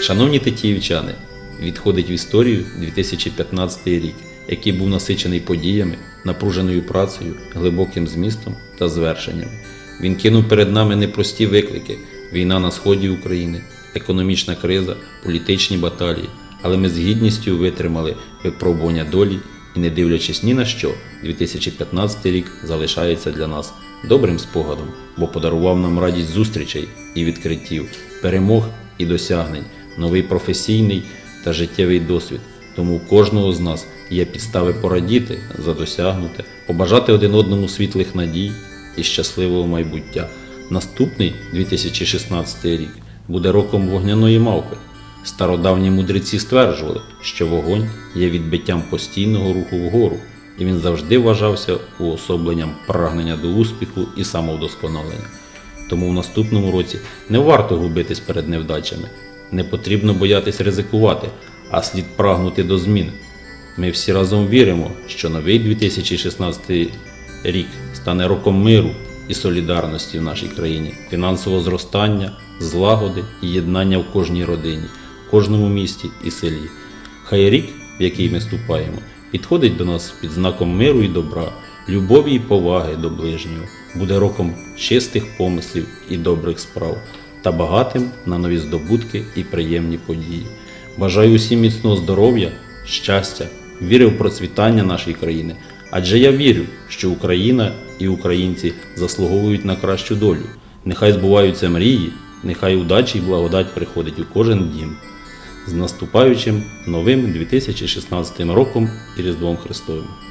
Шановні тетіївчани, відходить в історію 2015 рік, який був насичений подіями, напруженою працею, глибоким змістом та звершеннями. Він кинув перед нами непрості виклики: війна на сході України, економічна криза, політичні баталії. Але ми з гідністю витримали випробування долі і, не дивлячись ні на що, 2015 рік залишається для нас добрим спогадом, бо подарував нам радість зустрічей і відкриттів, перемог і досягнень, новий професійний та життєвий досвід. Тому у кожного з нас є підстави порадіти за досягнуте, побажати один одному світлих надій і щасливого майбуття. Наступний 2016 рік буде роком вогняної мавпи. Стародавні мудреці стверджували, що вогонь є відбиттям постійного руху вгору, і він завжди вважався уособленням прагнення до успіху і самовдосконалення. Тому в наступному році не варто губитись перед невдачами, не потрібно боятись ризикувати, а слід прагнути до змін. Ми всі разом віримо, що новий 2016 рік стане роком миру і солідарності в нашій країні, фінансового зростання, злагоди і єднання в кожній родині, в кожному місті і селі. Хай рік, в який ми ступаємо, підходить до нас під знаком миру і добра, любові і поваги до ближнього, буде роком чистих помислів і добрих справ та багатим на нові здобутки і приємні події. Бажаю усім міцного здоров'я, щастя, віри в процвітання нашої країни. Адже я вірю, що Україна і українці заслуговують на кращу долю. Нехай збуваються мрії, нехай удачі і благодать приходить у кожен дім. З наступаючим новим 2016 роком і Різдвом Христовим.